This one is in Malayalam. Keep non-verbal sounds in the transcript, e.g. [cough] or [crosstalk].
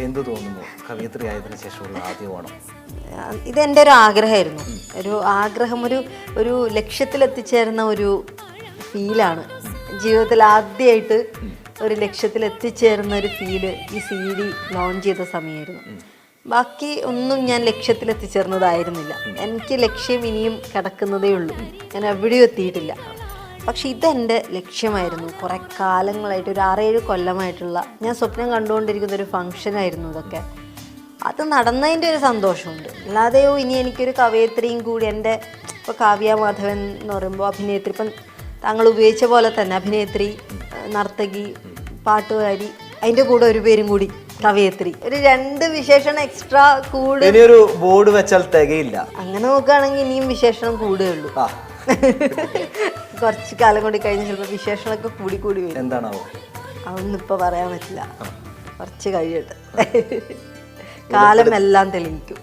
എന്ത് തോന്നുന്നു? കവിയത്രി ആയതിനു ശേഷമുള്ള ആദ്യ ഓണം ഇതെന്റെ ഒരു ആഗ്രഹമായിരുന്നു. ഒരു ആഗ്രഹം ഒരു ഒരു ലക്ഷ്യത്തിലെത്തിച്ചേരുന്ന ഒരു ഫീലാണ്. ജീവിതത്തിൽ ആദ്യമായിട്ട് ഒരു ലക്ഷ്യത്തിൽ എത്തിച്ചേരുന്ന ഒരു ഫീൽ ഈ സി ഡി ലോഞ്ച് ചെയ്ത സമയമായിരുന്നു. ബാക്കി ഒന്നും ഞാൻ ലക്ഷ്യത്തിൽ എത്തിച്ചേർന്നതായിരുന്നില്ല എനിക്ക് ലക്ഷ്യം ഇനിയും കിടക്കുന്നതേ ഉള്ളൂ. ഞാൻ എവിടെയും എത്തിയിട്ടില്ല. പക്ഷെ ഇതെന്റെ ലക്ഷ്യമായിരുന്നു. കുറേ കാലങ്ങളായിട്ട് ഒരു ആറേഴ് കൊല്ലമായിട്ടുള്ള ഞാൻ സ്വപ്നം കണ്ടുകൊണ്ടിരിക്കുന്ന ഒരു ഫംഗ്ഷനായിരുന്നു ഇതൊക്കെ. അത് നടന്നതിന്റെ ഒരു സന്തോഷമുണ്ട്. അല്ലാതെയോ ഇനി എനിക്കൊരു കവയത്രിയും കൂടി എന്റെ ഇപ്പോൾ കാവ്യ മാധവൻ എന്ന് പറയുമ്പോൾ അഭിനേത്രി ഇപ്പം താങ്കൾ ഉപയോഗിച്ച പോലെ തന്നെ അഭിനേത്രി നർത്തകി പാട്ടുകാരി അതിന്റെ കൂടെ ഒരു പേരും കൂടി കവയത്രി. ഒരു രണ്ട് വിശേഷണം എക്സ്ട്രാ കൂടുതൽ ഇനിയൊരു ബോർഡ് വെച്ചാൽ തികയില്ല. അങ്ങനെ നോക്കുകയാണെങ്കിൽ ഇനിയും വിശേഷണം കൂടുകയുള്ളൂ. ആ. [laughs] കുറച്ച് കാലം കൂടി കഴിഞ്ഞ് ചിലപ്പോൾ വിശേഷങ്ങളൊക്കെ കൂടി കൂടി വരും. എന്താണാവോ? അതൊന്നും ഇപ്പോൾ പറയാൻ പറ്റില്ല. കുറച്ച് കഴിയട്ടെ. കാലം എല്ലാം തെളിയിക്കും.